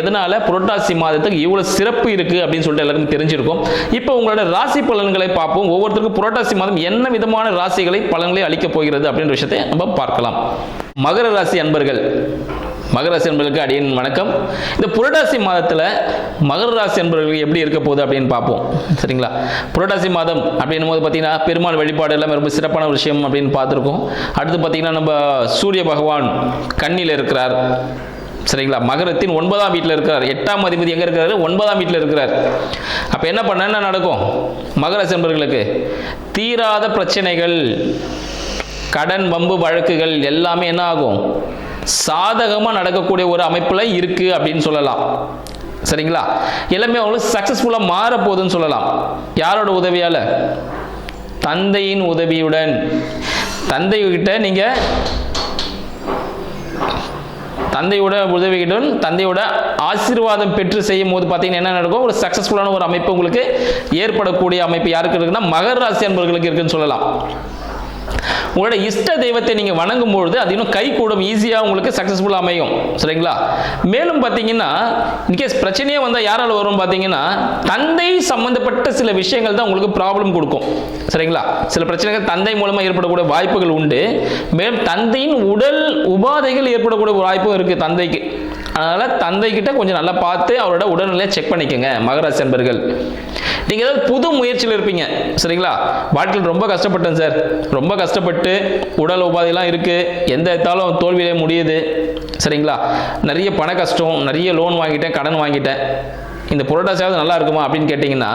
எதனால புரட்டாசி மாதத்துக்கு இவ்வளோ சிறப்பு இருக்கு அப்படின்னு சொல்லிட்டு எல்லாருக்கும் தெரிஞ்சிருக்கும். இப்போ உங்களோட ராசி பலன்களை பார்ப்போம். ஒவ்வொருத்தருக்கும் புரட்டாசி மாதம் என்ன விதமான ராசிகளை பலன்களை அளிக்கப் போகிறது அப்படின்ற விஷயத்தை நம்ம பார்க்கலாம். மகர ராசி அன்பர்கள். மகர ராசி என்பர்களுக்கு அடியின் வணக்கம். இந்த புரட்டாசி மாதத்தில் மகர ராசி என்பவர்கள் எப்படி இருக்க போகுது அப்படின்னு பார்ப்போம். சரிங்களா? புரட்டாசி மாதம் அப்படின்னும் போது பார்த்தீங்கன்னா பெருமாள் வழிபாடு எல்லாமே ரொம்ப சிறப்பான ஒரு விஷயம் அப்படின்னு பார்த்துருக்கோம். அடுத்து பார்த்தீங்கன்னா நம்ம சூரிய பகவான் கண்ணில் இருக்கிறார். சரிங்களா? மகரத்தின் ஒன்பதாம் வீட்டில் இருக்கிறார். எட்டாம் அதிபதி எங்கே இருக்கிறாரு? ஒன்பதாம் வீட்டில் இருக்கிறார். அப்போ என்ன பண்ண என்ன நடக்கும்? மகர செம்பர்களுக்கு தீராத பிரச்சனைகள் கடன் வம்பு வழக்குகள் எல்லாமே என்ன ஆகும்? சாதகமாக நடக்கக்கூடிய ஒரு அமைப்பில் இருக்குது அப்படின்னு சொல்லலாம். சரிங்களா? எல்லாமே அவங்களுக்கு சக்ஸஸ்ஃபுல்லாக மாற போகுதுன்னு சொல்லலாம். யாரோட உதவியால்? தந்தையின் உதவியுடன். தந்தைகிட்ட நீங்கள் தந்தையோட உதவியுடன் தந்தையோட ஆசீர்வாதம் பெற்று செய்யும் போது பார்த்தீங்கன்னா என்ன நடக்கும்? ஒரு சக்ஸஸ்ஃபுல்லான ஒரு அமைப்பு உங்களுக்கு ஏற்படக்கூடிய அமைப்பு யாருக்கு இருக்குன்னா மகர ராசி அன்பர்களுக்கு இருக்குன்னு சொல்லலாம். உங்களோட இஷ்ட தெய்வத்தை நீங்கள் வணங்கும் பொழுது அது இன்னும் கை கூடும் ஈஸியாக உங்களுக்கு சக்ஸஸ்ஃபுல்லாக அமையும். சரிங்களா? மேலும் பார்த்தீங்கன்னா இன்கேஸ் பிரச்சனையே வந்தால் யாரால் வரும் பார்த்தீங்கன்னா தந்தை சம்மந்தப்பட்ட சில விஷயங்கள் தான் உங்களுக்கு ப்ராப்ளம் கொடுக்கும். சரிங்களா? சில பிரச்சனைகள் தந்தை மூலமாக ஏற்படக்கூடிய வாய்ப்புகள் உண்டு. மேலும் தந்தையின் உடல் உபாதைகள் ஏற்படக்கூடிய ஒரு வாய்ப்பும் இருக்குது தந்தைக்கு. அதனால் தந்தைக்கிட்ட கொஞ்சம் நல்லா பார்த்து அவரோட உடல்நிலையை செக் பண்ணிக்கோங்க மகராசி அன்பர்கள். நீங்கள் ஏதாவது புது முயற்சியில் இருப்பீங்க. சரிங்களா? வாழ்க்கையில் ரொம்ப கஷ்டப்பட்டேன் சார். ரொம்ப கஷ்டப்பட்டு உடல் உபாதைலாம் இருக்குது எந்த எடுத்தாலும் தோல்வியிலே முடியுது. சரிங்களா? நிறைய பண கஷ்டம் நிறைய லோன் வாங்கிட்டேன் கடன் வாங்கிட்டேன். இந்த புரட்டாசியாவது நல்லா இருக்குமா அப்படின்னு கேட்டிங்கன்னா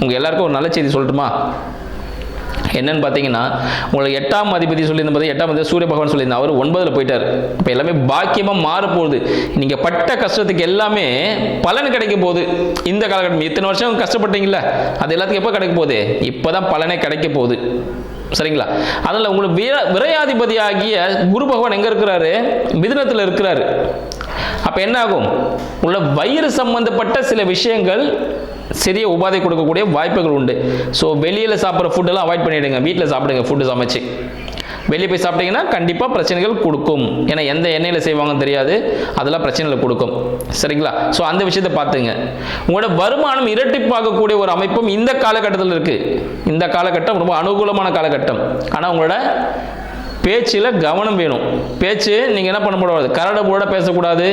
உங்கள் எல்லாருக்கும் ஒரு நல்ல செய்தி சொல்லட்டுமா? என்னன்னு பார்த்தீங்கன்னா உங்களுக்கு எட்டாம் அதிபதி சொல்லியிருந்த போது எட்டாம் அதிபதி சூரிய பகவான் சொல்லியிருந்தா அவர் ஒன்பதில் போயிட்டார். இப்போ எல்லாமே பாக்கியமாக மாற போகுது நீங்கள் பட்ட கஷ்டத்துக்கு எல்லாமே பலன் கிடைக்கும் போகுது. இந்த காலகட்டம் இத்தனை வருஷம் கஷ்டப்பட்டீங்கல்ல அது எல்லாத்துக்கும் எப்போ கிடைக்க போகுது? இப்போ தான் பலனே கிடைக்க போகுது. சரிங்களா? அதனால் உங்களுக்கு விர விரையாதிபதி ஆகிய குரு பகவான் எங்கே இருக்கிறாரு? மிதினத்தில் இருக்கிறாரு. அப்போ என்ன ஆகும் உள்ள வயிறு சம்பந்தப்பட்ட சில விஷயங்கள் சிறிய உபாதை கொடுக்கக்கூடிய வாய்ப்புகள் உண்டு. ஸோ வெளியில் சாப்பிட்ற ஃபுட்டெல்லாம் அவாய்ட் பண்ணிவிடுங்க வீட்டில் சாப்பிடுங்க ஃபுட்டு சமைச்சு. வெளியே போய் சாப்பிட்டீங்கன்னா கண்டிப்பாக பிரச்சனைகள் கொடுக்கும். ஏன்னா எந்த எண்ணெயில் செய்வாங்கன்னு தெரியாது. அதெல்லாம் பிரச்சனைகள் கொடுக்கும். சரிங்களா? ஸோ அந்த விஷயத்தை பார்த்துங்க. உங்களோட வருமானம் இரட்டிப்பாகக்கூடிய ஒரு அமைப்பும் இந்த காலகட்டத்தில் இருக்குது இந்த காலகட்டம் ரொம்ப அனுகூலமான காலகட்டம். ஆனால் உங்களோட பேச்சில் கவனம் வேணும். பேச்சு நீங்கள் என்ன பண்ணக்கூடாது கரடை போட பேசக்கூடாது.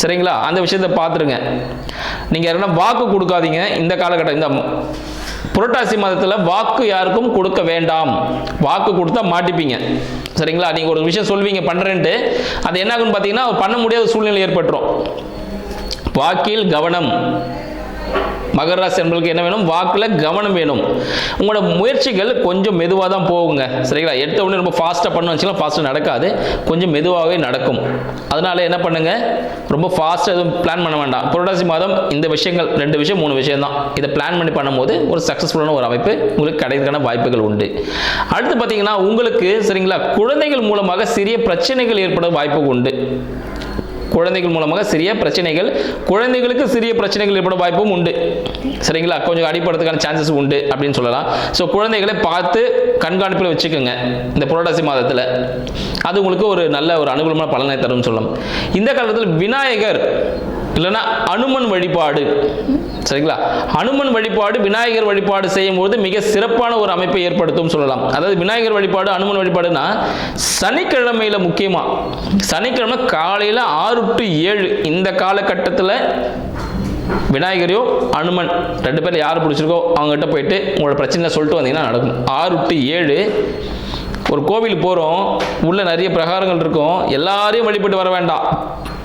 சரிங்களா? அந்த விஷயத்தை பார்த்துருங்க. நீங்கள் யாருன்னா வாக்கு கொடுக்காதீங்க. இந்த காலகட்டம் இந்த புரட்டாசி மாதத்தில் வாக்கு யாருக்கும் கொடுக்க வேண்டாம். வாக்கு கொடுத்தா மாட்டிப்பீங்க. சரிங்களா? நீங்கள் ஒரு விஷயம் சொல்வீங்க பண்ணுறேன்ட்டு அது என்ன ஆகுன்னு பார்த்தீங்கன்னா பண்ண முடியாத சூழ்நிலை ஏற்பட்டுரும். வாக்கில் கவனம். மகர ராசி என்பதுக்கு என்ன வேணும்? வாக்கில் கவனம் வேணும். உங்களோட முயற்சிகள் கொஞ்சம் மெதுவாக தான் போகுங்க. சரிங்களா? எடுத்த உடனே ரொம்ப ஃபாஸ்ட்டாக பண்ண வச்சுக்கலாம் ஃபாஸ்ட்டாக நடக்காது. கொஞ்சம் மெதுவாகவே நடக்கும். அதனால என்ன பண்ணுங்க? ரொம்ப ஃபாஸ்ட்டாக எதுவும் பிளான் பண்ண வேண்டாம். புரட்டாசி மாதம் இந்த விஷயங்கள் ரெண்டு விஷயம் மூணு விஷயம் தான். இதை பிளான் பண்ணி பண்ணும்போது ஒரு சக்ஸஸ்ஃபுல்லான ஒரு அமைப்பு உங்களுக்கு கிடைக்கிறதுக்கான வாய்ப்புகள் உண்டு. அடுத்து பார்த்தீங்கன்னா உங்களுக்கு சரிங்களா குழந்தைகள் மூலமாக சிறிய பிரச்சனைகள் ஏற்பட வாய்ப்பு உண்டு. குழந்தைகள் மூலமாக சிறிய பிரச்சனைகள் குழந்தைகளுக்கு சிறிய பிரச்சனைகள் ஏற்பட வாய்ப்பும் உண்டு. சரிங்களா? கொஞ்சம் அடிப்படுறதுக்கான சான்சஸ் உண்டு அப்படின்னு சொல்லலாம். ஸோ குழந்தைகளை பார்த்து கண்காணிப்பில் வச்சுக்கோங்க இந்த புரட்டாசி மாதத்தில். அது உங்களுக்கு ஒரு நல்ல ஒரு அனுகூலமான பலனை தரும்னு சொல்லலாம். இந்த காலத்தில் விநாயகர் இல்லைன்னா அனுமன் வழிபாடு. சரிங்களா? அனுமன் வழிபாடு விநாயகர் வழிபாடு செய்யும்போது மிக சிறப்பான ஒரு அமைப்பை ஏற்படுத்தும் சொல்லலாம். அதாவது விநாயகர் வழிபாடு அனுமன் வழிபாடுனா சனிக்கிழமையில் முக்கியமாக சனிக்கிழமை காலையில் ஆறு டு ஏழு இந்த காலகட்டத்தில் விநாயகரையோ அனுமன் ரெண்டு பேரும் யார் பிடிச்சிருக்கோ அவங்ககிட்ட போயிட்டு உங்களோட பிரச்சனை சொல்லிட்டு வந்தீங்கன்னா நடக்கும். ஆறு டு ஏழு ஒரு கோவில் போகிறோம் உள்ள நிறைய பிரகாரங்கள் இருக்கும். எல்லாரையும் வழிபட்டு வர வேண்டாம்.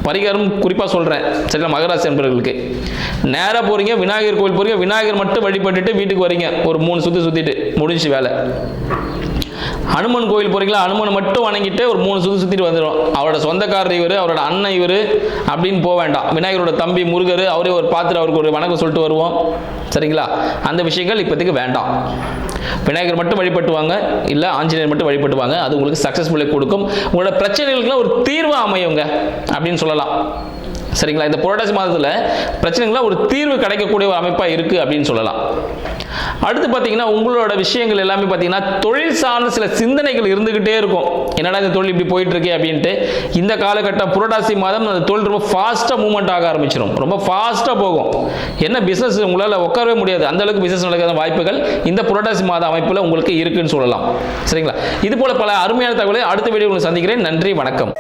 பரிகாரம் குறிப்பாக சொல்கிறேன் சரிங்களா? மகராசி என்பவர்களுக்கு நேராக போகிறீங்க விநாயகர் கோவில் போகிறீங்க விநாயகர் மட்டும் வழிபட்டுட்டு வீட்டுக்கு வரீங்க. ஒரு மூணு சுற்றி சுற்றிட்டு முடிஞ்சு வேலை. ஹனுமன் கோயில் போறீங்களா? ஹனுமனை மட்டும் வணங்கிட்டு ஒரு மூணு சுற்றி சுற்றிட்டு வந்துடும் அவரோட சொந்தக்காரர் இவர் அவரோட அண்ணன் இவர் அப்படின்னு போக வேண்டாம். விநாயகரோட தம்பி முருகர் அவரே ஒரு பார்த்துட்டு அவருக்கு ஒரு வணக்கம் சொல்லிட்டு வருவோம். சரிங்களா? அந்த விஷயங்கள் இப்போதைக்கு வேண்டாம். விநாயகர் மட்டும் வழிபட்டுவாங்க இல்லை ஆஞ்சநேயர் மட்டும் வழிபட்டுவாங்க அது உங்களுக்கு சக்ஸஸ்ஃபுல்லை கொடுக்கும். உங்களோட பிரச்சனைகளுக்குலாம் ஒரு தீர்வு அமையுங்க அப்படின்னு சொல்லலாம். சரிங்களா? இந்த புரட்டாசி மாதத்தில் பிரச்சனைகள்லாம் ஒரு தீர்வு கிடைக்கக்கூடிய ஒரு அமைப்பாக இருக்குது அப்படின்னு சொல்லலாம். அடுத்து பார்த்தீங்கன்னா உங்களோட விஷயங்கள் எல்லாமே பார்த்தீங்கன்னா தொழில் சார்ந்த சில சிந்தனைகள் இருந்துக்கிட்டே இருக்கும். என்னடா இந்த தொழில் இப்படி போயிட்டு இருக்கே அப்படின்ட்டு இந்த காலகட்டம் புரட்டாசி மாதம் அந்த தொழில் ரொம்ப ஃபாஸ்ட்டாக மூவ்மெண்ட் ஆக ஆரம்பிச்சிடும் ரொம்ப ஃபாஸ்ட்டாக போகும். என்ன பிஸ்னஸ் உங்களால் உட்காரவே முடியாது. அந்த அளவுக்கு பிஸ்னஸ் நடக்கிற வாய்ப்புகள் இந்த புரட்டாசி மாத அமைப்பில் உங்களுக்கு இருக்குன்னு சொல்லலாம். சரிங்களா? இது போல பல அருமையான தகவலை அடுத்த வீடியோ உங்களுக்கு சந்திக்கிறேன். நன்றி வணக்கம்.